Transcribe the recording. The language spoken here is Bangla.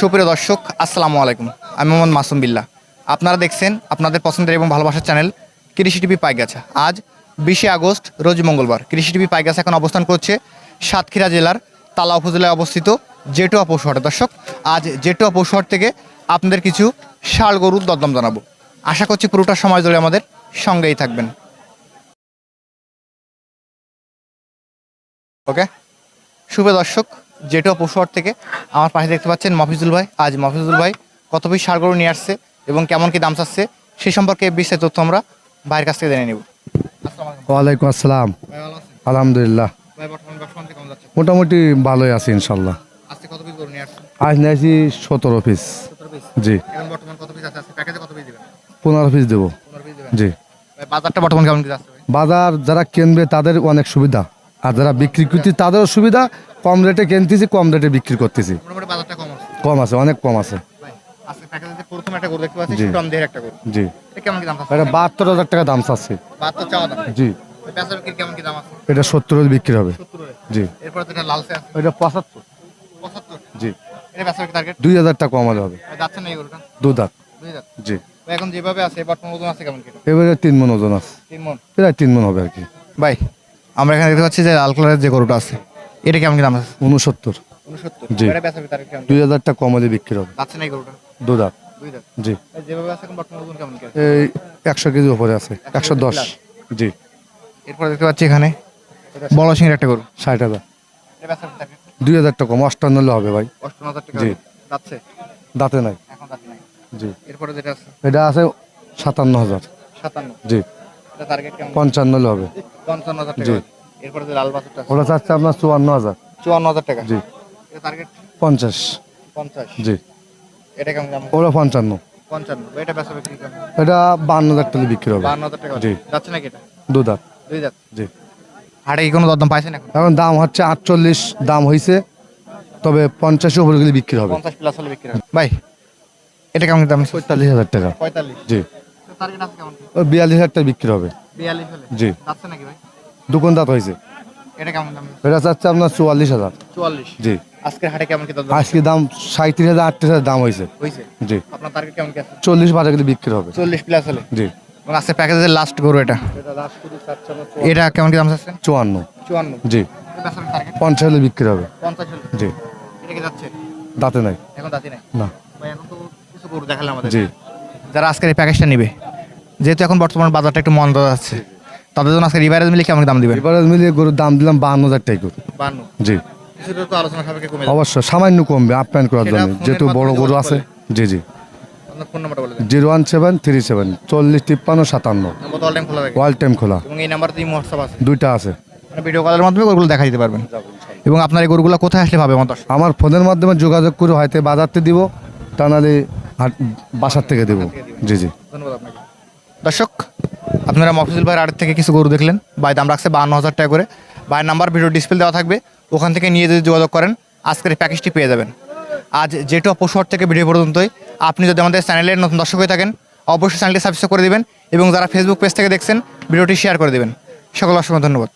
সুপ্রিয় দর্শক, আসসালামু আলাইকুম। আমি মোহাম্মদ মাসুম বিল্লাহ। আপনারা দেখছেন আপনাদের পছন্দের এবং ভালোবাসার চ্যানেল কৃষি টিভি পাইগাছা। আজ বিশে আগস্ট, রোজ মঙ্গলবার। কৃষি টিভি পাইগাছা এখন অবস্থান করছে সাতক্ষীরা জেলার তালা উপজেলায় অবস্থিত জেটুয়া পৌষহাটে দর্শক, আজ জেটুয়া পৌষহাট থেকে আপনাদের কিছু ষাড় গরুর দরদাম জানাব। আশা করছি পুরোটা সময় ধরে আমাদের সঙ্গেই থাকবেন। ওকে? শুভ দর্শক যেটা পশুহাট থেকে আমার পাশে দেখতে পাচ্ছেন মফিজুল ভাই। আজ মফিজুল ভাই কত পিস সার গরু নিয়ে আসছে এবং কেমন কি দাম চাচ্ছে সেই সম্পর্কে বিস্তারিত তথ্য আমরা ভাইয়ের কাছ থেকে জেনে নেব। ওয়ালাইকুম আসসালাম। আলহামদুলিল্লাহ। মোটামুটি ভালোই আছি ইনশাল্লাহ। গরু নিয়ে আজ নিয়েছি সতেরো পিস। জি। পনেরো পিস দেবো। জি। বাজারটা বর্তমান কেমন বাজার যারা কিনবে তাদের অনেক সুবিধা। আর যারা বিক্রি করতে তাদেরও সুবিধা। কম রেটে কিনতেছি কম রেটে বিক্রি করতেছি। কম আছে। অনেক কম আছে। জি। এটা বাহাত্তর হাজার টাকা দাম চাচ্ছে। জি। এটা সত্তর বিক্রি হবে। জি। এটা পঁচাত্তর। জি। দুই হাজার টাকা কমালে হবে। দু দাঁত জি। এখন যেভাবে আছে বর্তমান ওজন আছে কেমন এবারে তিন মন ওজন আছে। তিন মন? প্রায় তিন মন হবে আর কি। ভাই আমরা এখানে দেখতে পাচ্ছি যে লাল কালারের যে গরুটা আছে এটা কেমন কি দাম আছে? উনসত্তর জি। দুই হাজার টাকা কমালে বিক্রি হবে। যাচ্ছে না গরুটা? দু দাঁত জি। আছে এখন বর্তমান ওজন কেমন কি আছে? এই একশো কেজি উপরে আছে একশো দশ। জি। এরপর দেখতে পাচ্ছি এখানে বড় সিংহের একটা গরু। ষাট হাজার। এটা বেচা টার্গেট দুই হাজার টাকা কম অষ্টান্ন হবে ভাই। অষ্টআশি হাজার টাকা জি। যাচ্ছে? দাঁতে নাই। এখন যাচ্ছে নাই। জি। এরপরে যেটা আছে? এটা আছে সাতান্ন হাজার। সাতান্ন। জি। এটা টার্গেট কেমন? পঞ্চান্ন হবে। পঞ্চান্ন হাজার জি। এরপরে যে লাল বাছুরটা আছে। ওটা চাচ্ছে আপনার চুয়ান্ন হাজার। চুয়ান্ন হাজার টাকা। জি। এটা টার্গেট পঞ্চাশ। পঞ্চাশ। জি। এটা কেমন দাম? ওটা পঞ্চান্ন। পঞ্চান্ন। এটা বেচা বিক্রি কেমন? এটা বান্ন হাজার টাকা বিক্রি হবে। বান্ন হাজার টাকা জি। যাচ্ছে নাকি এটা? দু দাঁত। দুই হাজার জি। হাটে কি কোনো দরদাম পাইছেন এখন? এখন দাম হচ্ছে আটচল্লিশ দাম হয়েছে তবে পঞ্চাশের উপরে গেলে বিক্রি হবে। পঞ্চাশ প্লাস হলে বিক্রি হবে। ভাই এটা কেমন দাম পঁয়তাল্লিশ হাজার টাকা। পঁয়তাল্লিশ। জি। টার্গেট আছে কেমন? ওই বিয়াল্লিশ হাজার টাকা বিক্রি হবে। বিয়াল্লিশ হলে? জি। যাচ্ছে নাকি ভাই? দুকন দাঁত হয়েছে। এটা কেমন দাম? এটা চাচ্ছে আপনার চুয়াল্লিশ হাজার। চুয়াল্লিশ? জি। আজকের হাটে কেমন কি দরদাম আজকে দাম সাঁত্রিশ হাজার আটত্রিশ হাজার দাম হয়েছে। হয়েছে? জি। আপনার টার্গেট কেমন কি আছে? চল্লিশ বাজার গেলে বিক্রি হবে। চল্লিশ প্লাস হলে? জি। এবং আজকের প্যাকেজের লাস্ট গরু এটা? এটা কেমন কি দাম চাচ্ছেন চুয়ান্ন। চুয়ান্ন। জি। পঞ্চাশ হলে বিক্রি হবে। পঞ্চাশ হলে? জি। এটা কি যাচ্ছে? দাঁতে নাই। এখন দাঁতি নাই? না। এখন তো কিছু গরু দেখালাম আমাদের। জি। যারা আজকের এই প্যাকেজটা নিবে। যেহেতু এখন বর্তমান বাজারটা একটু মন্দ যাচ্ছে তাদের জন্য আজকে রিভারেজ মিলে কেমন দাম দিবেন? এবারে মিলিয়ে গরুর দাম দিলাম বাহান্ন হাজার টাকা বান্ন জি। কিছুটা তো আলোচনা সাপেক্ষে কমে যাবে। অবশ্য সামান্য কমবে আপ্যায়ন করার জন্য যেহেতু বড় গরু আছে জি জি। Zero one seven three seven চল্লিশ তিপ্পান্ন সাতান্ন। অল টাইম খোলা ওয়াল টাইম খোলা। দুইটা আছে। মানে ভিডিও কলের মাধ্যমে গরুগুলো দেখা দিতে পারবেন। এবং আপনার এই গরুগুলো কোথায় আসলে পাবে আমার আমার ফোনের মাধ্যমে যোগাযোগ করে হয়তো বাজারতে দিব তা নাহলে বাসার থেকে দেবো। জি জি। ধন্যবাদ আপনাকে। দর্শক আপনারা মফিজুল ভাইয়ের আড়ের থেকে কিছু গরু দেখলেন। বাই দাম রাখছে বান্ন হাজার টাকা করে। ভাইয়ের নাম্বার, ভিডিও ডিসপ্লে দেওয়া থাকবে। ওখান থেকে নিয়ে যদি যোগাযোগ করেন, আজকের প্যাকেজটি পেয়ে যাবেন। আজ যেটু পশুহাট থেকে ভিডিও পর্যন্তই। আপনি যদি আমাদের চ্যানেলের নতুন দর্শক হয়ে থাকেন, অবশ্যই চ্যানেলটি সাবস্ক্রাইব করে দেবেন এবং যারা ফেসবুক পেজ থেকে দেখছেন, ভিডিওটি শেয়ার করে দেবেন। সকল অসংখ্য ধন্যবাদ।